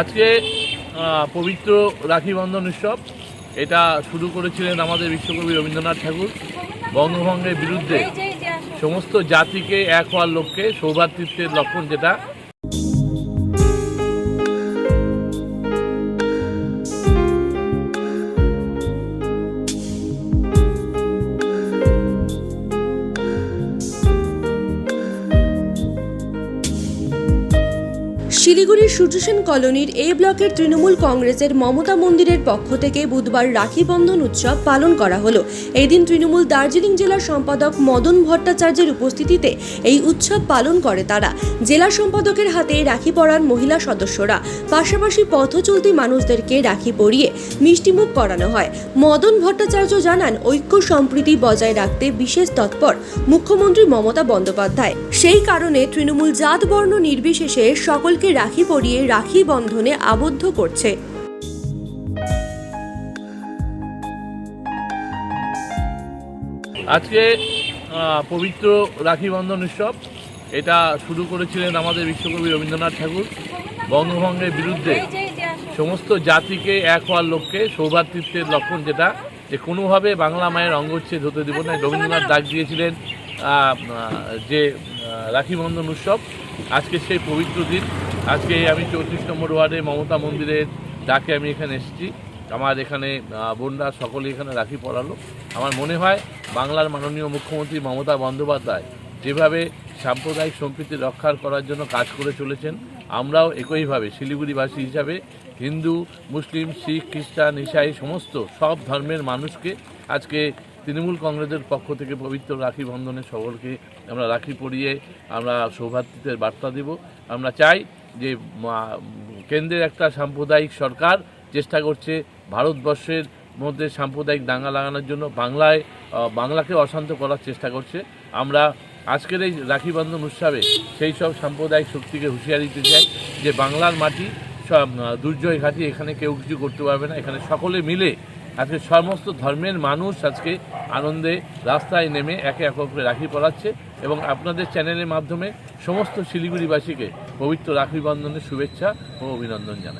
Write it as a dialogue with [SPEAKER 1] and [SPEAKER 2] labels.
[SPEAKER 1] আজকে পবিত্র রাখি বন্ধন উৎসব। এটা শুরু করেছিলেন আমাদের বিশ্বকবি রবীন্দ্রনাথ ঠাকুর। বঙ্গভঙ্গের বিরুদ্ধে সমস্ত জাতিকে এক হওয়ার লক্ষ্যে সৌভাতৃত্বের লক্ষণ যেটা
[SPEAKER 2] শিলিগুড়ির সূর্যসেন কলোনির এ ব্লকের তৃণমূল কংগ্রেসের মমতা মন্দিরের পক্ষ থেকে বুধবার রাখি বন্ধন উৎসব পালন করা হলো। এই দিন তৃণমূল দার্জিলিং জেলার সম্পাদক মদন ভট্টাচার্যের উপস্থিতিতে এই উৎসব পালন করে তারা। জেলা সম্পাদকের হাতে রাখি পরান মহিলা সদস্যরা। পাশাপাশি পথ চলতি মানুষদেরকে রাখি পরিয়ে মিষ্টিমুখ করানো হয়। মদন ভট্টাচার্য জানান, ঐক্য সম্প্রীতি বজায় রাখতে বিশেষ তৎপর মুখ্যমন্ত্রী মমতা বন্দ্যোপাধ্যায়। সেই কারণে তৃণমূল জাত বর্ণ নির্বিশেষে সকলকে রাখি পরিয়ে রাখি বন্ধনে আবদ্ধ করছে।
[SPEAKER 1] আজকে পবিত্র রাখি বন্ধন উৎসব। এটা শুরু করেছিলেন আমাদের বিশ্বকবি রবীন্দ্রনাথ ঠাকুর। বঙ্গভঙ্গের বিরুদ্ধে সমস্ত জাতিকে এক হওয়ার লক্ষ্যে সৌভাতৃত্বের লক্ষণ যেটা, যে কোনোভাবে বাংলা মায়ের অঙ্গচ্ছেদ হতে দেব না। রবীন্দ্রনাথ ডাক দিয়েছিলেন যে রাখি বন্ধন উৎসব। আজকে সেই পবিত্র দিন। আজকে আমি চৌত্রিশ নম্বর ওয়ার্ডে মমতা মন্দিরের ডাকে আমি এখানে এসেছি। আমার এখানে বোনরা সকলে এখানে রাখি পড়ালো আমার মনে হয় বাংলার মাননীয় মুখ্যমন্ত্রী মমতা বন্দ্যোপাধ্যায় যেভাবে সাম্প্রদায়িক সম্প্রীতি রক্ষার করার জন্য কাজ করে চলেছেন, আমরাও একইভাবে শিলিগুড়িবাসী হিসাবে হিন্দু, মুসলিম, শিখ, খ্রিস্টান, ইসাই, সমস্ত সব ধর্মের মানুষকে আজকে তৃণমূল কংগ্রেসের পক্ষ থেকে পবিত্র রাখি বন্ধনে সকলকে আমরা রাখি পরিয়ে আমরা সৌভাতৃত্বের বার্তা দেব। আমরা চাই যে কেন্দ্রের একটা সাম্প্রদায়িক সরকার চেষ্টা করছে ভারতবর্ষের মধ্যে সাম্প্রদায়িক দাঙ্গা লাগানোর জন্য, বাংলায় বাংলাকে অশান্ত করার চেষ্টা করছে। আমরা আজকের এই রাখি বন্ধন উৎসবে সেই সব সাম্প্রদায়িক শক্তিকে হুঁশিয়ারি দিতে চাই যে বাংলার মাটি সব দুর্জয় ঘাটি, এখানে কেউ কিছু করতে পারবে না। এখানে সকলে মিলে আজকে সমস্ত ধর্মের মানুষ আজকে আনন্দে রাস্তায় নেমে একে একে রাখি পড়াচ্ছে এবং আপনাদের চ্যানেলের মাধ্যমে সমস্ত শিলিগুড়িবাসীকে পবিত্র রাখি বন্ধনের শুভেচ্ছা ও অভিনন্দন জানাই।